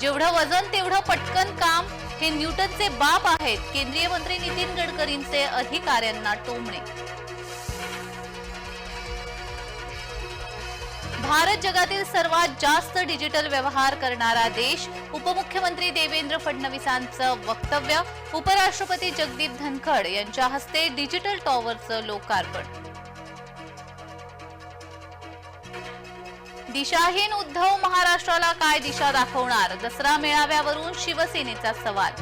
जेवढं वजन तेवढं पटकन काम हे न्यूटनचे बाप आहेत. केंद्रीय मंत्री नितीन गडकरींचे अधिकाऱ्यांना टोमणे. भारत जगातील सर्वात जास्त डिजिटल व्यवहार करणारा देश उपमुख्यमंत्री देवेंद्र फडणवीसांचं वक्तव्य उपराष्ट्रपती जगदीप धनखड यांच्या हस्ते डिजिटल टॉवरचं लोकार्पण. दिशाहीन उद्धव महाराष्ट्राला काय दिशा दाखवणार? दसरा मेळाव्यावरून शिवसेनेचा सवाल.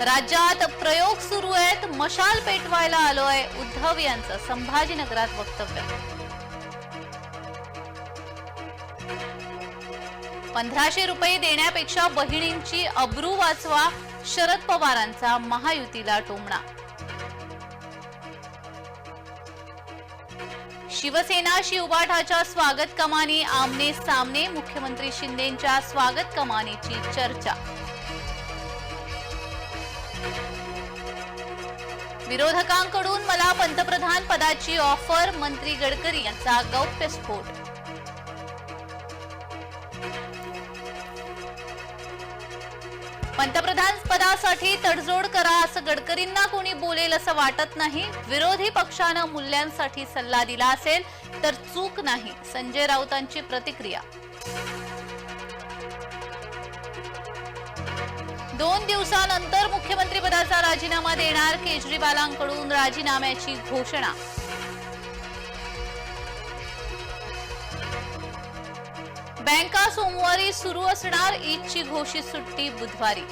राज्यात प्रयोग सुरू आहेत मशाल पेटवायला आलोय उद्धव यांचं संभाजीनगरात वक्तव्य. पंधराशे रुपये देण्यापेक्षा बहिणींची अब्रू वाचवा शरद पवारांचा महायुतीला टोमणा. शिवसेना शिवबाठाच्या स्वागत कमानी आमने सामने मुख्यमंत्री शिंदेच्या स्वागत कमानीची चर्चा. विरोधकांकडून मला पंतप्रधान पदाची ऑफर मंत्री गडकरी यांचा गौप्यस्फोट पंतप्रधान पदासाठी तडजोड करा असं गडकरींना कोणी बोलेल असं वाटत नाही. विरोधी पक्षानं मूल्यांसाठी सल्ला दिला असेल तर चूक नाही. संजय राऊतांची प्रतिक्रिया. दोन दिवसानंतर मुख्यमंत्रीपदाचा राजीनामा देणार केजरीवालांकडून राजीनाम्याची घोषणा. बँका सोमवारी सुरू असणार ईदची घोषित सुट्टी बुधवारी.